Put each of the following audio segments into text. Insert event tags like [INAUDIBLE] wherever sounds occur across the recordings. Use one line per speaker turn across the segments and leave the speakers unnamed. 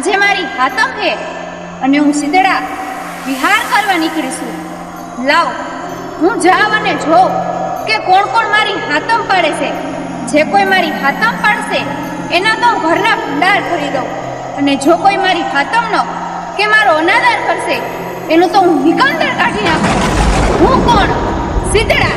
આજે મારી હાતમ છે અને હું સીધડા વિહાર કરવા નીકળી છું લાવ, હું જાવ અને જોઉં કે કોણ કોણ મારી હાતમ પાડે છે. જે કોઈ મારી હાતમ પાડશે, એના તો હું ઘરના ભંડાર ભરી દઉં. અને જો કોઈ મારી હાતમનો કે મારો અનાદર કરશે એનું તો હું નિકંદર કાઢી નાખું. હું કોણ? સીધડા.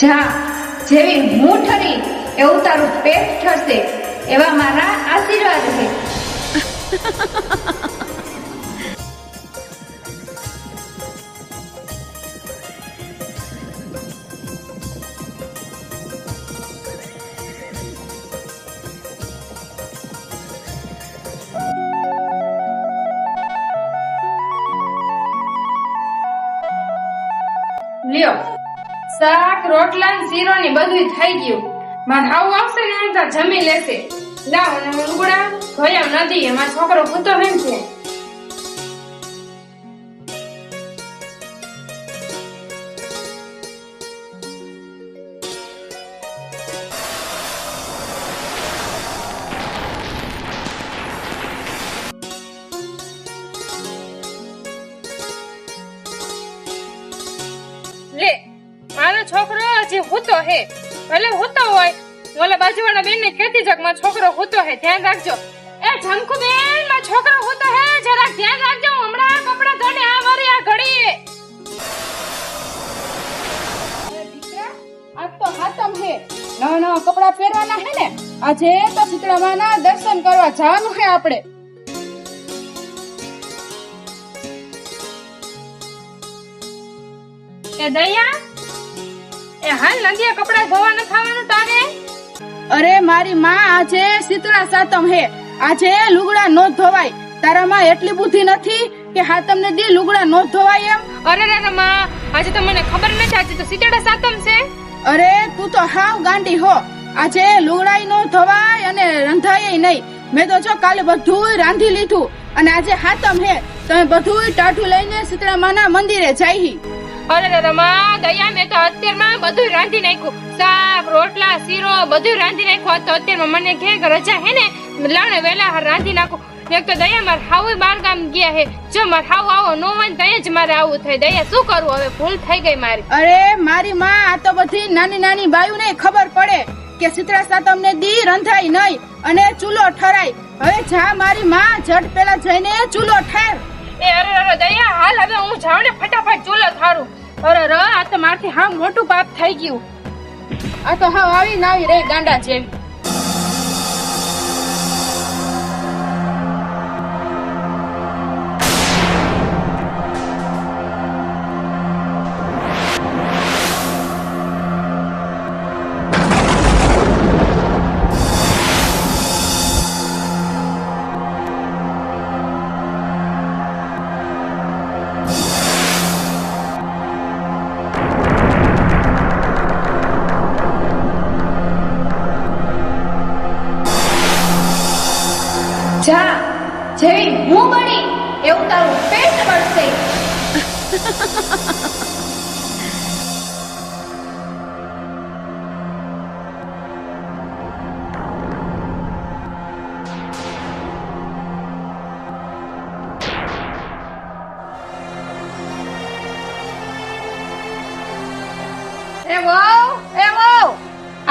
જા જેવી હું ઠરી એવું તારું પેટ ઠરશે એવા મારા આશીર્વાદ છે.
લ્યો શાક, રોટલા ને શીરો ને બધું થઈ ગયું. માર આવું આવશે ને તો જમી લેશે. લાવ અને લુગડા ધોયા નથી એમાં છોકરો પૂતો એમ છે ઓલા બેન ને કહેતી જગમાં છોકરો હોતો હે, ધ્યાન રાખજો. એ જમકુ બેનમાં છોકરો હોતો હે જરા ધ્યાન રાખજો. હમણાં કપડા ધોને આ વરી આ ઘડી
આજ તો હાતમ હે. નવા નવા કપડા પહેરવાના હે ને? આજે તો શીતળામાના દર્શન કરવા જવાનું હે આપણે.
એ દયા, એ હાલ નદીએ કપડા ધોવા ન થવાનું તારે?
અરે મારી માં આજે શીતળા સાતમ હે. આજે લુગડા નો ધોવાય. તારા માં એટલી બુદ્ધિ નથી કે હા તમને દી લુગડા નો ધોવાય એમ?
અરે રે માં આજે તો મને ખબર નથી આજે તો શીતળા સાતમ છે.
અરે તું તો હાવ ગાંડી હો. આજે લુગડાઈ નો ધોવાય અને રંધાય નહીં. મેં તો જો કાલે બધું રાંધી લીધું. અને આજે હાતમ હે. તમે બધું ટાઢું લઈને શીતળામાના મંદિરે જાય
અરે રે માં દયા મેં તો અત્યારમાં બધું રાંધી નાખ્યું. શાક રોટલા શીરો બધું રાંધી નાખ્યું. તો અત્યારમાં મને કે રજા હે ને લાણે વેલા રાંધી નાખું. એક તો દયા મારે હાવ બાર ગામ ગયા હે. જો મારે હાવ આવો નો હોય ત્યાં જ મારે આવું થાય. દયા શું કરવું હવે? ભૂલ થઈ ગઈ મારી.
અરે મારી માં આ તો બધી નાની નાની બાયુને ખબર પડે કે શીતળા તમને દી રંધાય નહીં અને ચૂલો ઠરાય હવે જા મારી માં ઝટ પેલા જઈને ચૂલો ઠેર.
એ અરે અરે દયા હાલ હવે હું જાઉં ને ફટાફટ ચૂલો થારું અરે ર, આ તો મારથી હા મોટું પાપ થઈ ગયું.
આ તો હા આવી ના આવી રે ગાંડા જેવી.
જા. જેવી હું બની એવું તારું પેટ બળશે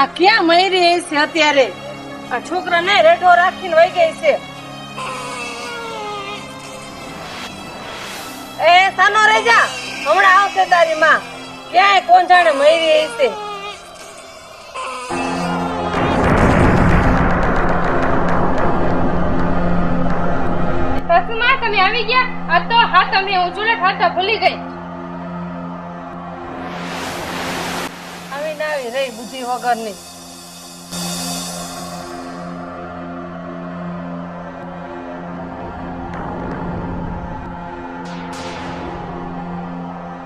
આ ક્યાં મરી રહી છે અત્યારે? આ છોકરાને રેટો રાખીને વહી ગઈ છે. સાનો રેજા હમણાં આવશે તારી માં. ક્યાંય કોણ જાણે મયરી હશે?
સાસુમાં તમે આવી ગયા? આ તો હા તમે હું ચૂલટ તો ભૂલી ગઈ.
આવી ના આવી રહી બુદ્ધિ વગરની.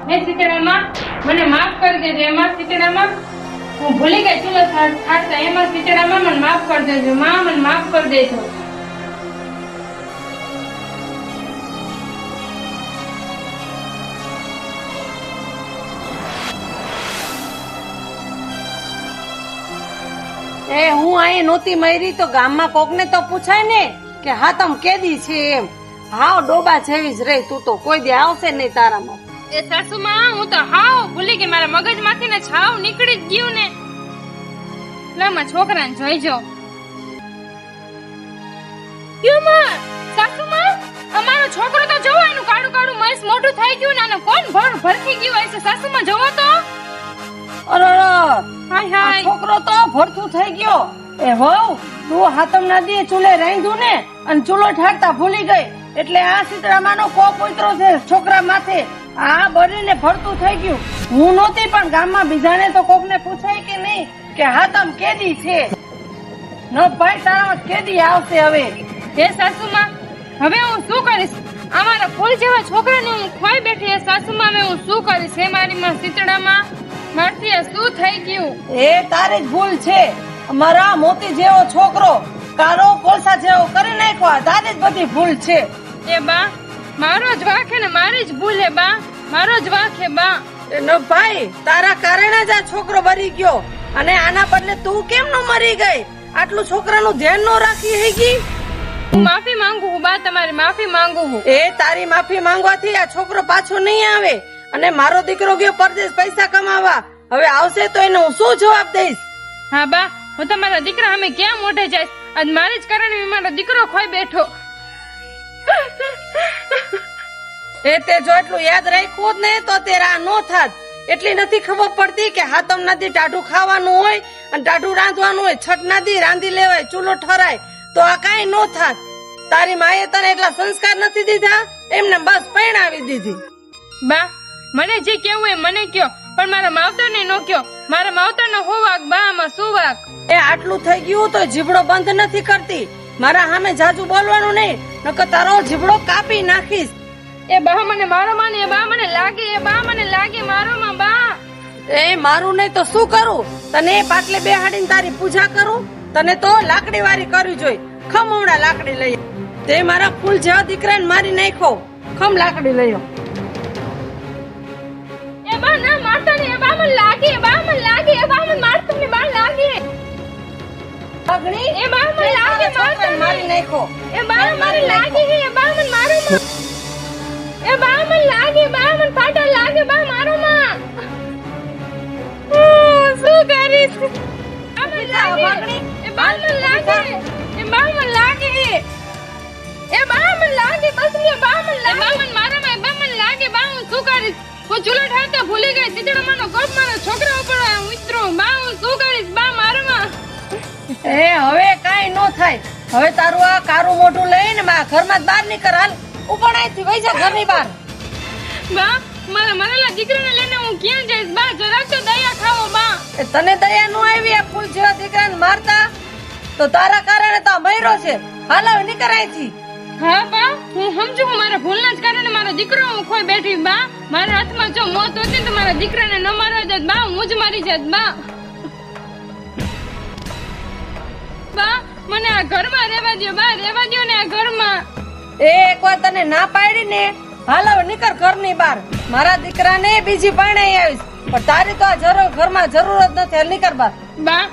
હે સીતારામા, મને માફ કરી દેજો, એમાં સીતારામા, હું ભૂલી ગઈ ચૂલો ખાતા એમાં સીતારામા, મને માફ કરી દેજો, માં, મને માફ કરી દેજો.
એ, હું અહીં નહોતી મયરી તો ગામમાં કોકને તો પૂછાય ને, કે હા તમ કેદી છે એમ. હાવ ડોબા જેવી જ રહી, તું તો કોઈ દે આવશે નહીં તારામાં.
એ સાસુમાં હું તો હાવ ભૂલી ગઈ મારા મગજમાંથી ને છાવ નીકળી જ ગયું ને. લામાં છોકરાને જોઈજો યુમા સાસુમાં અમારો છોકરો તો જોવો એનું કાળું કાળું મસ મોટું થઈ ગયું ને આનો કોણ ભણ ભરખી ગયું હશે સાસુમાં જોવો તો.
અરે અરે,
હાય હાય.
છોકરો તો ભરતું થઈ ગયો. એ વહુ તું હાતમ નદીએ ચૂલે રાંધ્યું ને અને ચૂલો ઠારતા ભૂલી ગઈ. એટલે આ સીતરામાનો કોપ ઉતરો છે છોકરા માથે. આ બનીને ફરતું થઈ ગયું. હું નહોતી પણ ગામમાં બીજાને તો કોકને પૂછાય કે નહીં કે હાતમ કેદી છે? ન ભાઈ તારામાં કેદી આવશે હવે?
હે સાસુમાં હવે હું શું કરીશ? અમારા ફૂલ જેવા છોકરાને હું ખોઈ બેઠી એ સાસુમાં હવે હું શું કરીશ? હે મારી માં સીતડામાં મારથી શું થઈ ગયું?
એ તારી જ ભૂલ છે. મારા મોતી જેવો છોકરો કારો કોલસા જેવો કરી નાખ્યો. તારી જ બધી ભૂલ છે.
એ બા મારો જ વાંક ને મારી જ ભૂલ હે બા. મારો જ વાંક હે બા.
એનો ભાઈ તારા કારણે જ આ છોકરો મરી ગયો. અને આના બદલે તું કેમ નો મરી ગઈ? આટલું છોકરાનું ધ્યાન ન રાખી હેગી?
હું માફી માંગુ છું બા તમારી માફી માંગુ હું
એ તારી માફી માંગવાથી આ છોકરો પાછો નહીં આવે. અને મારો દીકરો ગયો પરદેશ પૈસા કમાવા. હવે આવશે તો એને હું શું જવાબ દઈશ?
હા બા હું તમારા દીકરા અમે ક્યાં મોઢે જઈશ? આજ મારી જ કારણે મારો દીકરો ખોઈ બેઠો.
એ તે જો એટલું યાદ રાખ્યું જ ને તો તેરા નો થાત. એટલી નથી ખબર પડતી કે હાતમ નદી ટાઢું ખાવાનું હોય અને ટાઢું રાંધવાનું હોય. છઠ નદી રાંધી લેવાય ચૂલો ઠરાય. તો આ કાંઈ નો થાત. તારી માએ તને એટલા સંસ્કાર નથી દીધા? એમને બસ પરણાવી દીધી.
બા મને જે કેવું એ મને કયો પણ મારા માવતરને નો કયો. મારા માવતર નો હોવાક બા માં શું વાક?
એ આટલું થઈ ગયું તો જીભડો બંધ નથી કરતી. મારા સામે જાજુ બોલવાનું નહીં નકર તારો જીભડો કાપી નાખીશ.
એ બા મને મારો માને એ બા મને લાગે એ બા મને લાગે મારો માં બા.
એ મારું નહીં તો શું કરું? તને એ પાટલે બેહાડીને તારી પૂજા કરું? તને તો લાકડી વારી કરવી જોઈ ખમ હમણાં લાકડી લઈ તે મારા ફૂલ જેવા દીકરાને મારી નાખો ખમ લાકડી લઈ.
એ બા ના મારતા ને એ બા મને લાગે એ બા મને લાગે એ બા મને મારતા ને બા લાગે.
અગ્નિ
એ બા મને લાગે
છોકરાને મારી નાખ્યો
એ બા મને લાગે હે એ બા મને મારો માં એ બા મને લાગે બા મને પાટા લાગે બા મારો માં શું કરીશ આ મને લાગે એ બા મને લાગે એ બા મને લાગે એ બા મને લાગે બસ એ બા મને લાગે બા મને મારો માં બા મને લાગે બા હું શું કરીશ હું ચૂલો ઠારતા ભૂલી ગઈ
થાય. હવે તારું આ કારું મોઢું લઈને મા ઘરમાં બહાર નીકળ હાલ. ઉપર અહીંથી વઈ જા ઘરની બહાર.
બા મારા મરેલા દીકરાને લઈને હું ક્યાં જઈશ? બા જરાક તો દયા ખાવો બા.
એ તને દયા નો આવી આ ફૂલ જેવા દીકરાને મારતા? તો તારા કારણે તો આ મયરો છે. હાલ હવે નીકળ અહીંથી.
હા બા હું સમજુ હું મારા ભૂલના જ કારણે મારો દીકરો હું ખોઈ બેઠી બા. મારા હાથમાં જો મોત હતી તો મારા દીકરાને ન મારવા જાત બા. હું જ મારી જાત બા. બા મને આ ઘરમાં રહેવા દ્યો બા રહેવા દ્યો ને આ ઘરમાં.
એ એકવાર તને ના પાડી ને હાલ હવે નીકળ ઘરની બહાર. મારા દીકરાને બીજી પરણાઈ આવીશ. પણ તારી તો આ જરૂર ઘરમાં જરૂર જ નથી. હાલ નીકળ બહાર.
બા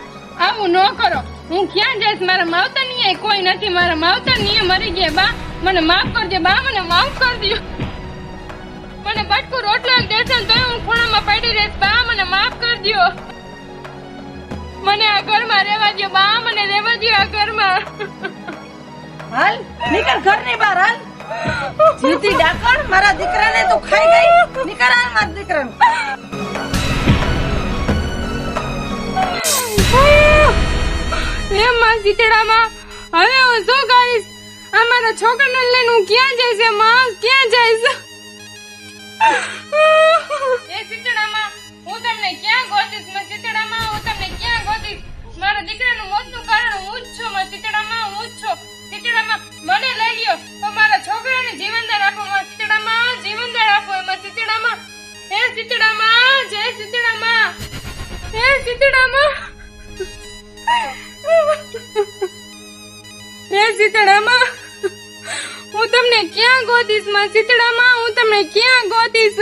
આવું ન કરો. હું ક્યાં જઈશ? મારા માવતરની કોઈ નથી. મારા માવતરની મરી ગયા બા. મને માફ કરજો બા મને માફ કરજો. મને બટકું રોટલો દેશે તો હું ખૂણામાં પડી રહીશ. બા મને માફ કર દ્યો મને આ ઘરમાં રહેવા દ્યો બા મને રહેવા દ્યો આ ઘરમાં.
હાલ નીકળ ઘરની બહાર હાલ. જીતી ડાકણ મારા દીકરાને તો ખાઈ ગઈ. નીકળ હાલ મારા દીકરાને.
એમ માં શીતળામાં હવે હું શું કરીશ? આ મારા છોકરાને લઈને હું ક્યાં જઈશમાં? ક્યાં જઈશ? એ હું તમને ક્યાં ગોતીશ? માં ચિતડામાં હું તમને ક્યાં ગોતીશ? મારા દીકરાનું મોતનું કારણ હું જ છું. માં ચિતડામાં હું જ છું. ચિતડામાં મને લઈ લ્યો. તો મારા છોકરાને જીવનદાર આપો. મારા ચિતડામાં જીવનદાર આપો. એમાં ચિતડામાં હે ચિતડામાં જય ચિતડામાં હે ચિતડામાં હે ચિતડામાં હું તમને ક્યાં ગોતીશ? માં ચિતડામાં હું તમને ક્યાં ગોતીશ?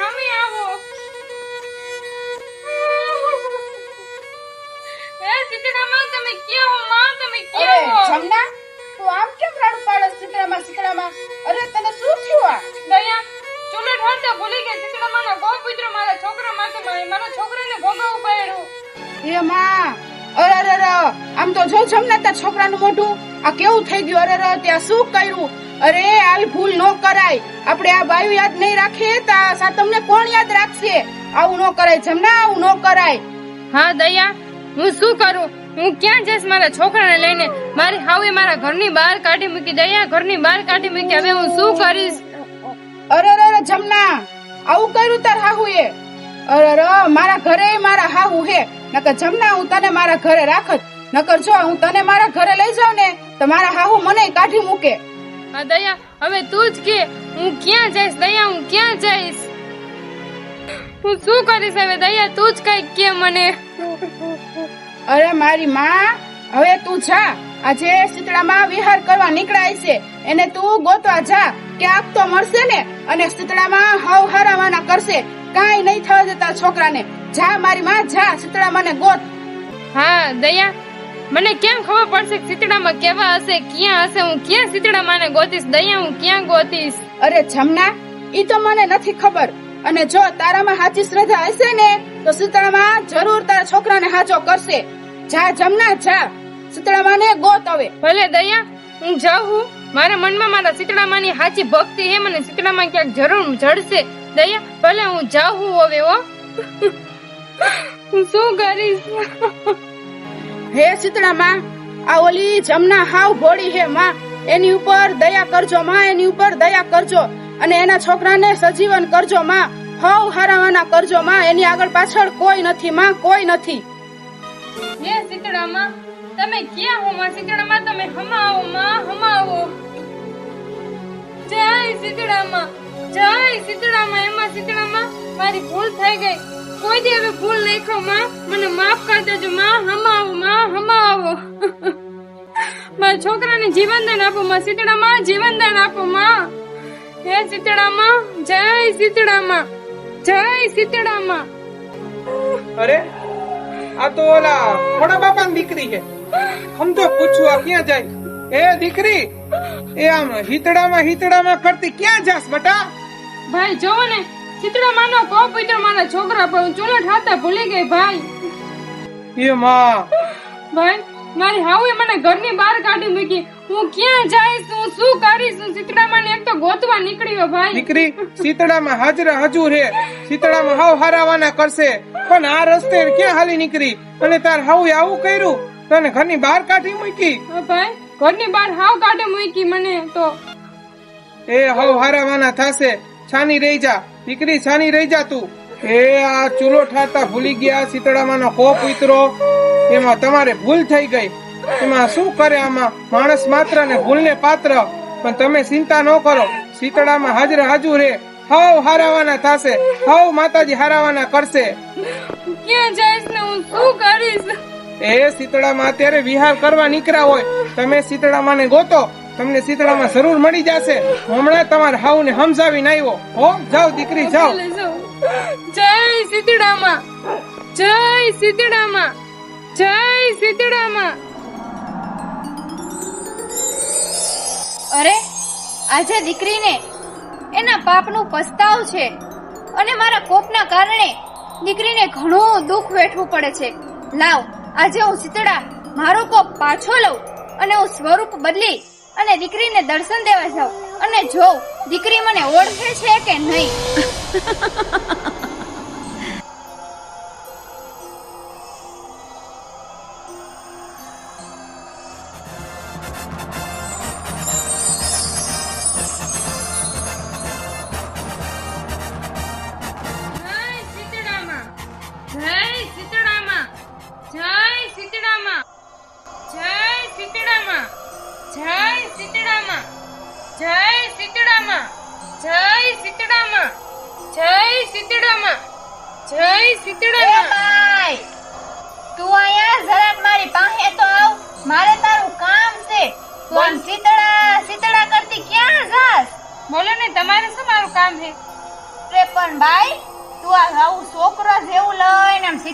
હમે આવો. હે શીતળામાં તમે કેવો માં તમે
અરે જમના? તું આમ કેમ રાડું પાડસ શીતળામાં શીતળામાં અરે તને શું થયું આ?
દયા ચૂલે ઠારતા ભૂલી ગઈ. શીતળામાના ગો પુત્ર મારા છોકરા માટે મારે મારા છોકરાને ભોગવવું પડ્યું.
એ માં અરે અરે અરે આમ તો જો જમના તા છોકરાનું મોઢું આ કેવું થઈ ગયું? અરે અરે ત્યાં શું કર્યું? અરે હાલ ભૂલ ન કરાય. આપણે આ બાયું યાદ નહીં રાખીએ તો આ સાતમને કોણ યાદ રાખશે? આવું ન કરાય જમના આવું ન કરાય.
હા દયા હું શું કરું? હું ક્યાં જઈશ મારા છોકરાને લઈને? મારી હાવે મારા ઘરની બહાર કાઢી મૂકી દયા ઘરની બહાર કાઢી મૂકી. હવે હું શું કરીશ?
અરે અરે જમના. આવું કર્યું તાર હાહુએ. અરે અરે મારા ઘરે મારા હાહુ હે. નકર જમના હું તને મારા ઘરે રાખત. નકર જો હું તને મારા ઘરે લઈ જાઉં ને તો મારા હાહુ મને કાઢી મૂકે.
હા દયા હવે તું જ કે હું ક્યાં જઈશ? દયા હું ક્યાં જઈશ? હું શું કરીશ હવે દયા? તું જ કઈ કે મને.
અરે મારી માં હવે તું જા. આજે શીતળામાં વિહાર કરવા નીકળાય છે. એને તું ગોતવા જા. ક્યાંક તો મળશે ને અને શીતળામાં હવ હરાવાના કરશે. કાંઈ નહીં થવા દેતા છોકરાને. જા મારી માં જા શીતળામાં ને ગોત.
હા દયા મને કેમ ખબર પડશે સીતડામાં કેવા હશે ક્યાં હશે હું ક્યાં શીતળામાને ગોતીશ દયા હું ક્યાં ગોતીશ?
અરે જમના ઈ તો મને નથી ખબર. અને જો તારામાં સાચી શ્રદ્ધા હશે ને તો શીતળામાં જરૂર તારા છોકરાને હાચો કરશે. જા જમના જા. શીતળામાં ને ગોત હવે.
ભલે દયા હું જાઉં મારા મનમાં મારા શીતળામાની સાચી ભક્તિ હે મને શીતળામાં ક્યાંક જરૂર જડશે. દયા ભલે હું જાઉં હવે હો. હું શું કરીશ?
હે શીતળામાં આ ઓલી જમના હાવ ભોળી હે માં, એની ઉપર દયા કરજો માં, એની ઉપર દયા કરજો અને એના છોકરાને સજીવન કરજો માં, હવ હારાવાના કરજો માં, એની આગળ પાછળ કોઈ નથી માં, કોઈ નથી.
હે શીતળામાં તમે ક્યાં હો માં? શીતળામાં તમે હમાવો માં હમાવો જય જય શીતળામાં જય શીતળામાં એમાં શીતળામાં મારી ભૂલ થઈ ગઈ. કોઈ દી હવે ભૂલ નહીં ખો માં. મને માફ કરી દેજો માં. હમા આવો માં હમા આવો મારા છોકરાને જીવનદાન આપો માં. શીતળામાં જીવનદાન આપો માં. હે શીતળામાં? જય શીતળામાં. જય શીતળામાં.
અરે આ તો ઓલા થોડા બાપાની દીકરી છે. હમ તો પૂછું આ ક્યાં જાય? એ દીકરી એ આમ હિતડામાં હિતડામાં કરતી ક્યાં જાસ બટા?
ભાઈ જોવો ને. ચિત્રા માનો કો પુત્ર માના છોકરા પણ હું ઠાતા ભૂલી ગઈ ભાઈ.
એ માં.
ભાઈ મારી હાઉએ મને ઘરની બહાર કાઢી મૂકી. હું ક્યાં જઈશ? હું શું કરીશ? હું ચિત્રામાં એક તો ગોતવા નીકળ્યો ભાઈ.
દીકરી શીતળામાં હાજરા હજુર હે શીતળામાં હાવ હારાવાના કરશે. પણ આ રસ્તે ક્યાં હાલી નીકળી? અને તાર હાઉએ આવું કર્યું? તને ઘરની બહાર કાઢી મૂકી?
ભાઈ ઘરની બહાર હાવ કાઢી મૂકી મને તો.
એ હાવ હારાવાના થાશે. છાની રહી જા. દીકરી છાની રહી જા તું. એ આ ચૂલો ઠારતા ભૂલી ગયા શીતળામાં કોપ ઉતરો. એમાં તમારે ભૂલ થઈ ગઈ. એમાં શું કરે આમાં? માણસ માત્ર ને ભૂલને પાત્ર. પણ તમે ચિંતા ન કરો. શીતળામાં હાજર હાજુ રે. હવ હારાવાના થાશે. હવ માતાજી હારાવાના કરશે.
ક્યાં જઈશ ને હું? શું કરીશ?
એ શીતળામાં અત્યારે વિહાર કરવા નીકળ્યા હોય. તમે શીતળામાં ને ગોતો. તમને શીતળામાં જરૂર મળી જશે. હમણાં તમારે હાવ ને સમજાવીને આવ્યો. હો જાઓ દીકરી જાઓ.
જાઉં. જય શીતળામાં. જય શીતળામાં. જય શીતળામાં.
અરે આજે દીકરીને એના પાપનું પસ્તાવ છે અને મારા કોપના કારણે દીકરીને ઘણું દુઃખ વેઠવું પડે છે. લાવ આજે હું શીતળા મારો કોપ પાછો લઉં અને હું સ્વરૂપ બદલી અને દીકરીને દર્શન દેવા જાઉં અને જોઉં દીકરી મને ઓળખે છે કે નહીં. [LAUGHS]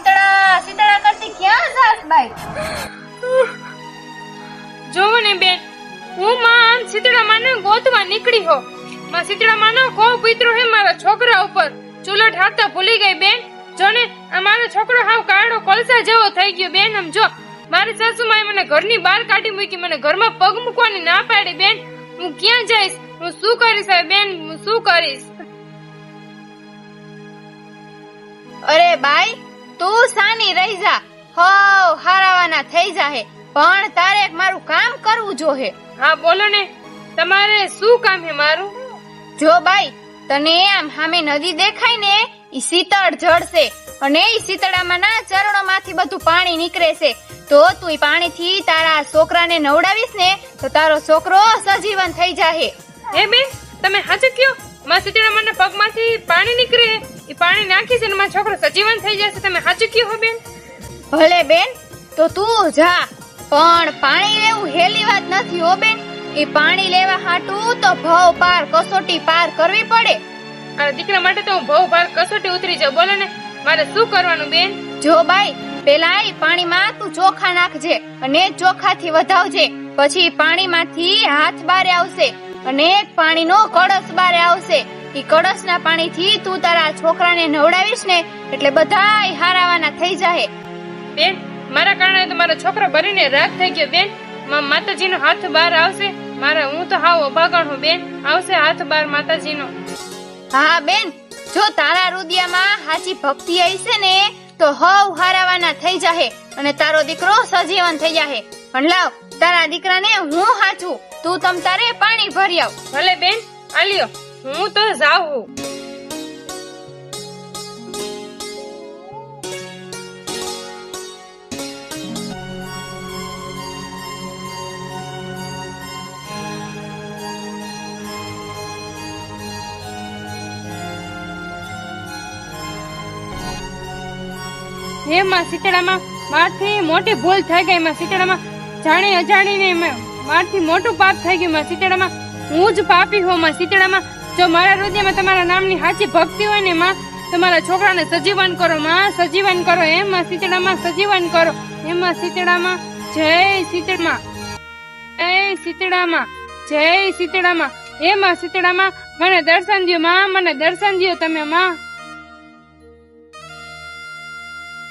શીતળા શીતળા કરતી ક્યાં જાસ ભાઈ જોવો
ને બેન હું માં શીતળા માને ગોતવા નીકળી હો. માં શીતળામાનો કો પિતરો હે મારા છોકરા ઉપર. ચૂલો ઢાળતા ભૂલી ગઈ બેન. જો ને આ મારો છોકરો હાવ કાળો કોલસા જેવો થઈ ગયો. બેન આમ જો મારી સાસુમાએ મને ઘરની બહાર કાઢી મૂકી મને ઘરમાં પગ મૂકવાની ના પાડી. બેન હું ક્યાં જઈશ? હું શું કરીશ બેન હું શું કરીશ?
અરે બાઈ તું સાની રહી જા. હો હારાવાના થઈ જાહે. પણ તારે મારું કામ કરવું જોહે.
હા બોલો ને. તમારે શું કામ હે મારું?
જો બાઈ તને આમ સામે નદી દેખાય ને ઈ શીતળ જળ છે અને ઈ શીતળામાં ના ચરણોમાંથી બધું પાણી નીકળે છે. તો તું ઈ પાણીથી તારા છોકરાને નવડાવીશ ને તો તારો છોકરો સજીવન થઈ જાહે.
હે બેન? તમે હાચું કયો માં સીતળામાના પગમાંથી પાણી નીકળે એ પાણી નાખી છે મારો છોકરો સજીવન થઈ જશે. તમે હાચું કયો હો બેન?
ભલે બેન તો તું જા. પણ પાણી લેવું હેલી વાત નથી હો બેન. એ પાણી લેવા હાટું તો ભવ પાર કસોટી પાર કરવી પડે.
આ દીકરા માટે તો હું ભવ પાર કસોટી ઉતરી જાઉં. બોલો ને મારે શું કરવાનું બેન?
જો બાઈ પેલા એ પાણીમાં તું ચોખા નાખજે અને ચોખાથી વધાવજે. પછી પાણીમાંથી હાથ બારે આવશે. અને એક પાણીનો કળશ બારે આવશે. એ કળશના પાણીથી તું તારા છોકરાને નવડાવીશ ને એટલે બધાય હારાવાના થઈ જાહે.
બેન મારા કારણે તો મારો છોકરો ભરીને રાત થઈ ગયો બેન. મા માતાજીનો હાથ બહાર આવશે. મારા હું તો હાવ અભાગણ હું બેન. આવશે હાથ બહાર માતાજીનો.
હા બેન. જો તારા રુદિયામાં હાચી ભક્તિ આવશે ને તો હવ હારાવાના થઈ જાહે. અને તારો દીકરો સજીવન થઈ જાહે. પણ લાવ તારા દીકરાને હું હાચું? તું તમ તારે પાણી ભરી આવ.
ભલે બેન આલ્યો હું તો જાઉં હે. માં શીતળામાં મારથી મોટી ભૂલ થઈ ગઈ માં શીતળામાં. જાણી અજાણીને મેં- મારથી મોટું પાપ થઈ ગયું માં શીતળામાં. હું જ પાપી હોઉં માં શીતળામાં. જો મારા હૃદયમાં તમારા નામની સાચી ભક્તિ હોય ને માં તમારા છોકરાને સજીવન કરો માં, સજીવન કરો એમ માં શીતળામાં, સજીવન કરો. એમ માં શીતળામાં. જય શીતળમાં. જય શીતળામાં. જય શીતળામાં. એ માં શીતળામાં. મને દર્શન દ્યો માં, મને દર્શન દ્યો તમે માં.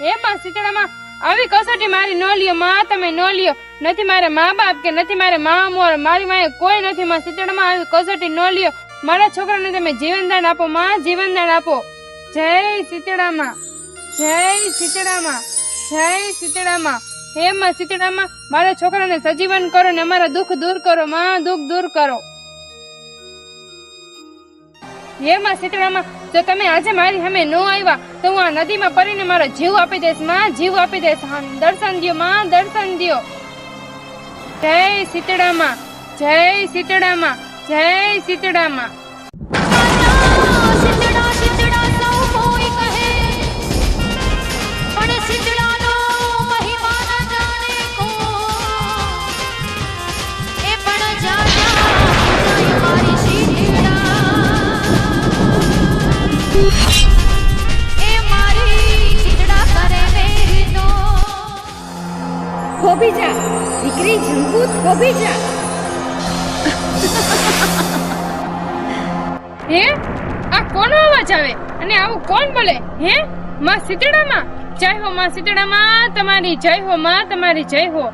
હે માં શીતળામાં. આવી કસોટી મારી ન લ્યો માં, તમે ન લ્યો. નથી મારા મા બાપ કે નથી મારા મા મોર માએ કોઈ નથી માં શીતળામાં આવી કસોટી ન લ્યો. મારા છોકરાને તમે જીવનદાન આપો, માં જીવનદાન આપો. જય શીતળામાં. જય શીતળામાં. જય શીતળામાં. હે માં શીતળામાં, મારા છોકરાને સજીવન કરો ને અમારા દુઃખ દૂર કરો, માં દુઃખ દૂર કરો. હે માં શીતળામાં, જો તમે આજે મારી સામે ન આવ્યા, તો હું આ નદીમાં પડીને મારો જીવ આપી દઈશ, માં જીવ આપી દઈશ. દર્શન દ્યો, માં દર્શન દ્યો. જય સીતળામાં જય સીતળામાં જય
સીતળામાં
થોભી જા. દીકરી જંબુ થોભી જા.
હે? આ કોનો અવાજ આવે? અને આવું કોણ બોલે? હે? માં શીતળામાં? જય હો માં શીતળામાં તમારી જય હો માં તમારી જય હો.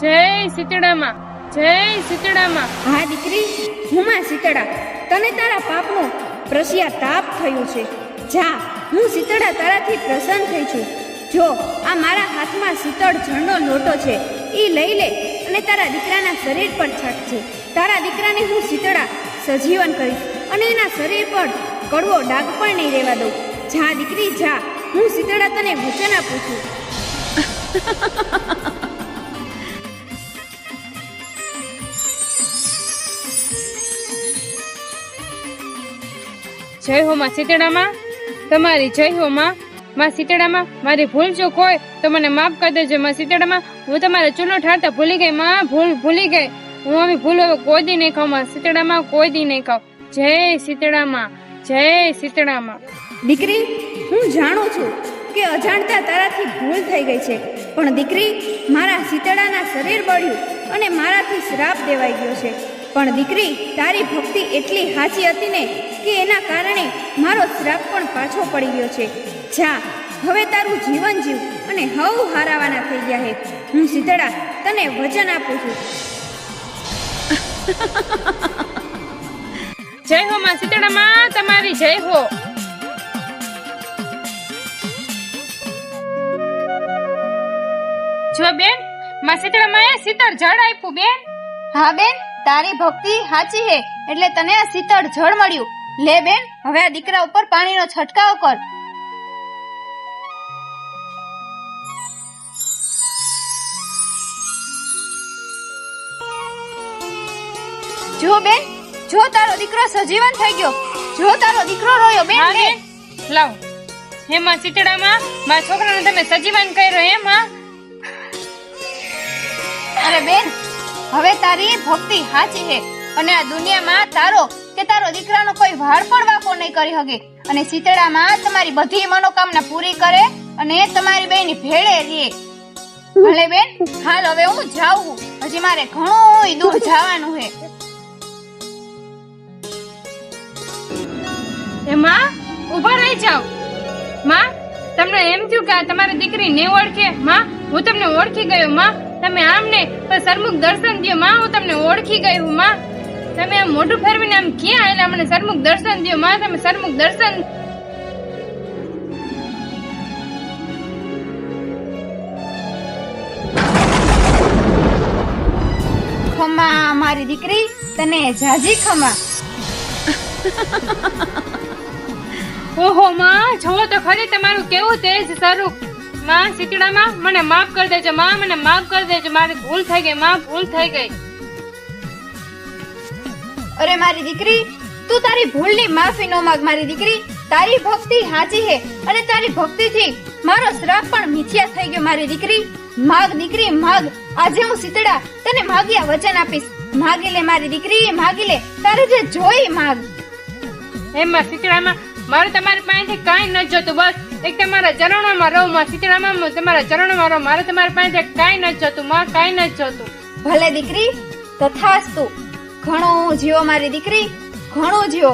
જય શીતળામાં જય શીતળામાં.
હા દીકરી હું માં શીતળા. તને તારા પાપનું પ્રશ્યાતાપ થયું છે. જા હું શીતળા તારાથી પ્રસન્ન થઈ છું. જો આ મારા હાથમાં શીતળ જળનો લોટો છે એ લઈ લે અને તારા દીકરાના શરીર પર છાંટજે. તારા દીકરાને હું શીતળા સજીવન કરીશ અને એના શરીર પર કડવો ડાઘ પણ નહીં રહેવા દઉં. જા દીકરી, જા. હું શીતળા તને વચન આપું છું.
જય હો માં શીતળામાં. તમારી જય હો માં સીતળામાં મારી ભૂલ ચૂક હોય તો મને માફ કરી દેજો, માં સીતળામાં હું તમારે ચૂલો ઠારતા ભૂલી ગઈ, માં ભૂલ ભૂલી ગઈ. હું આવી ભૂલ હવે કોઈ દી નહીં ખાઉં, માં સીતળામાં કોઈ દી નહીં ખાઉં. જય સીતળામાં જય સીતળામાં
દીકરી, હું જાણું છું કે અજાણતા તારાથી ભૂલ થઈ ગઈ છે, પણ દીકરી, મારા સીતળાના શરીર બળ્યું અને મારાથી શ્રાપ દેવાઈ ગયો છે. પણ દીકરી તારી ભક્તિ એટલી સાચી હતી ને કે એના કારણે મારો શ્રાપ પણ પાછો પડી ગયો છે. જા હવે તારું જીવન જીવ અને હવ હારાવાના થઈ ગયા હે. હું શીતળા તને વચન આપું છું. [LAUGHS]
જય હો માં શીતળામાં તમારી જય હો. જો બેનમાં શીતળામાં એ શીતળ જળ આપ્યું બેન.
હા બેન. તારી ભક્તિ સાચી હે એટલે તને આ શીતળ જળ મળ્યું. લે બેન હવે આ દીકરા ઉપર પાણીનો છંટકાવ કર. જો બેન જો તારો દીકરો સજીવન થઈ ગયો જો તારો દીકરો રોયો બેન લે.
લાવ. હે માં શીતળામાં મારા છોકરાને તમે સજીવન કર્યો હે માં?
અરે બેન હવે તારી ભક્તિ સાચી છે. અને આ દુનિયામાં તારો કે તારો દીકરાનો કોઈ વાળ પણ વાંકો નહીં કરી શકે અને શીતળામાં તમારી બધી મનોકામના પૂરી કરે અને તમારી બેની ભેળે રહે ભલે બેન, હાલ હવે હું જાઉં હજી મારે ઘણું દૂર જવાનું છે.
એ માં, ઊભા રહી જાઓ. માં, તમને એમ થયું કે તમારી દીકરી ને ઓળખે? માં, હું તમને ઓળખી ગયો, માં. તમે આમ ને તો સરમુખ દર્શન દો માં હું તમને ઓળખી ગઈ હું માં. તમે આમ મોઢું ફેરવીને આમ ક્યાં આવેલા મને સરમુખ દર્શન દો માં તમે સરમુખ દર્શન
ખમા મારી દીકરી તને જાજી ખમા.
ઓહો માં જોવો તો ખરી તમારું કેવું તેજ સ્વરૂપ માં શીતળામાં મને માફ કરી દેજો માં મને માફ કરી દેજો મારી ભૂલ થઈ ગઈ માં ભૂલ થઈ ગઈ.
અરે મારી દીકરી તું તારી ભૂલની માફી નો માંગ મારી દીકરી. તારી ભક્તિ હાચી હે અને તારી ભક્તિથી મારો શ્રાપ પણ મિથ્યા થઈ ગયો મારી દીકરી. માગ દીકરી માગ. આજે હું સીતડા તને માગ્યા વચન આપીશ. માગી લે મારી દીકરી માગી લે. તારે જે જોઈ માગ.
એમાં સીતડામાં મારે તમારી પાસેથી કાંઈ ન જોતું બસ. એક તમારા ચરણોમાં રહું માં શીતળામાં હું તમારા ચરણોમાં રહું. મારે તમારા પાસે કાંઈ ન જોતું માં કાંઈ ન જોતું
ભલે દીકરી તથાસ્તુ ઘણું જીવો મારી દીકરી ઘણું જીવો.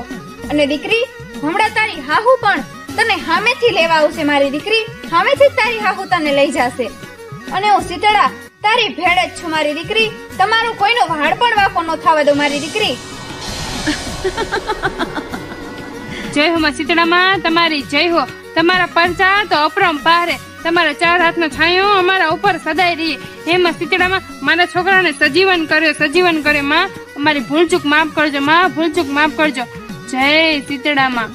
અને દીકરી હમણાં તારી હાહુ પણ તને હામેથી લેવા આવશે મારી દીકરી. હામેથી તારી હાહુ તને લઈ જશે. અને હું શીતળા તારી ભેળ જ છું મારી દીકરી. તમારું કોઈનો વાળ પણ વાકો ન થવા દો મારી દીકરી.
જય હો માં શીતળામાં તમારી જય હો. તમારા પરચા તો અપરંપાર હે. તમારા ચાર હાથનો છાંયો અમારા ઉપર સદાય રહી. એમાં સીતડામાં મારા છોકરાને સજીવન કર્યો સજીવન કર્યો. માં, અમારી ભૂલચૂક માફ કરજો, માં, ભૂલચૂક માફ કરજો. જય શીતળામાં.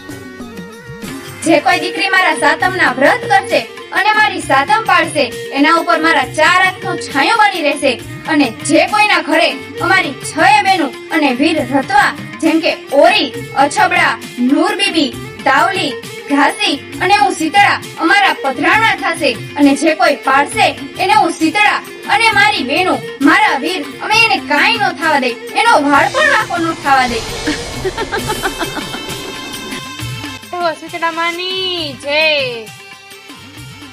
જે કોઈ દીકરી મારા સાતમના વ્રત કરશે અને મારી સાતમ પાડશે, એના ઉપર મારા ચાર હાથનો છાંયો બની રહેશે. અને જે કોઈના ઘરે અમારી છય બેનું અને વીર રતવા, જેમ કે ઓરી, અછબડા, નૂર બીબી તાવલી ઘાસી અને હું સીતળા અમારા પથરાણા થશે. અને જે કોઈ પાડશે એને હું સીતળા અને મારી બેનો મારા વીર અમે એને કાંઈ ન થવા દે. એનો વાળ પણ વાંકો નો થવા દે. [LAUGHS]
સીતળા માની જય.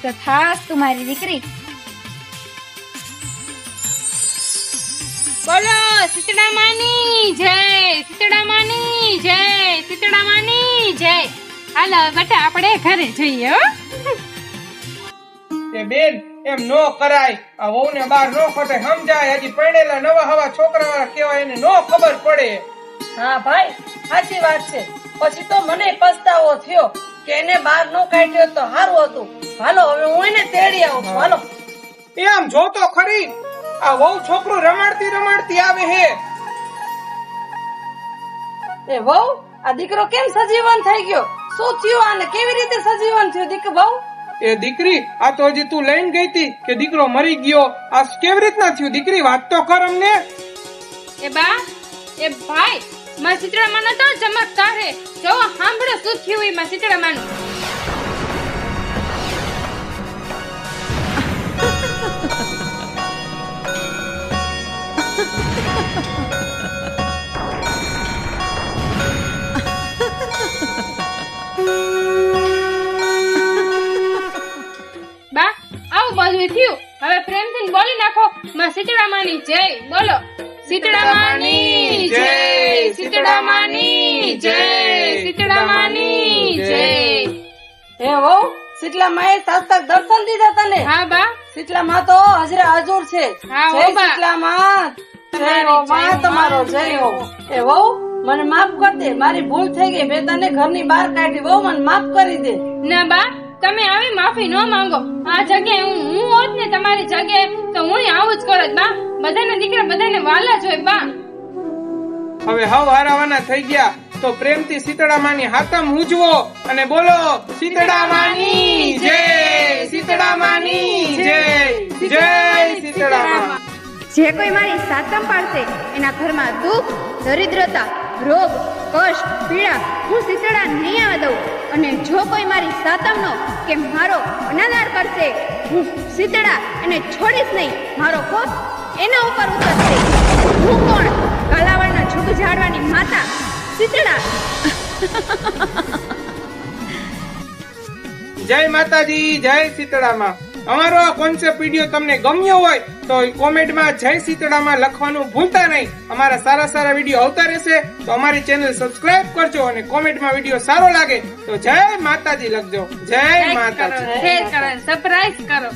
તથાસ્તુ મારી દીકરી.
બોલો શીતળામાની જય. શીતળામાની જય. શીતળામાની જય. હાલો બેટા આપણે ઘરે જઈએ હો.
એ બેન એમ નો કરાય. આ વહુ ને બાર નો ખોટે સમજાય. હજી પરણેલા નવા હવા છોકરા કેવાય એને નો ખબર પડે.
હા ભાઈ સાચી વાત છે. પછી તો મને પસ્તાવો થયો કે એને બાર નો કાઢ્યો તો સારું હતું. હાલો હવે હું એને તેડી આવું છું. હાલો.
એમ જોતો ખરી. આ વહુ છોકરું રમાડતી રમાડતી આવે હે.
એ વહુ આ દીકરો કેમ સજીવન થઈ ગયો? શું થયું આને કેવી રીતે સજીવન થયું દીક બહુ?
એ દીકરી આ તો હજી તું લઈને ગઈ તી કે દીકરો મરી ગયો? આ કેવી રીતના થયું? દીકરી વાત તો કર અમને.
એ બા એ ભાઈ માં માનો તો ચમત્કાર હે જો સાંભળો શું થયું એ માં બા માં શીતળામાની જય. બોલો. શીતળામાની જય. શીતળામાની જય. શીતળામાની જય.
હે વહુ શીતલા માએ સાસ્તક દર્શન દીધા તને?
હા બા.
શીતલા માં તો હજરે હજુર છે.
હા, હો બા.
શીતલા માં જય હો માં તમારો જય હો એ વહુ મને માફ કર દે. મારી ભૂલ થઈ ગઈ. મેં તને ઘરની બહાર કાઢી. વહુ મને માફ કરી દે.
ના બા. તમે આવી માફી ન માંગો. આ જગ્યાએ હું હું હોત ને તમારી જગ્યાએ તો હું આવું જ કરત બા. બધાના દીકરા બધાને વાલા જ હોય બા.
હવે હવ હારાવાના થઈ ગયા તો પ્રેમથી શીતળામાની હાથમ ઉજવો અને બોલો શીતળામાની જય શીતળામાની જય જય શીતળામા.
જે કોઈ મારી સાતમ પાડશે એના ઘરમાં દુઃખ દરિદ્રતા રોગ કષ્ટ પીડા હું શીતળા નહીં આવવા દઉં. અને જો કોઈ મારી સાતમનો કે મારો અનાદાર કરશે હું શીતળા એને છોડીશ નહીં. મારો કોપ એના ઉપર ઉતરશે. હું કોણ? કાલાવડના છૂટ ઝાડવાની માતા? સીતળા
જય માતાજી જય સીતળામાં અમારો આ કોન્સેપ્ટ વીડિયો તમને ગમ્યો હોય તો કોમેન્ટમાં જય સીતળામાં લખવાનું ભૂલતા નહીં. અમારા સારા સારા વીડિયો આવતા રહેશે તો અમારી ચેનલ સબસ્ક્રાઇબ કરજો અને કોમેન્ટમાં વીડિયો સારો લાગે તો જય માતાજી લખજો. જય માતાજી.
સરપ્રાઈઝ કરો.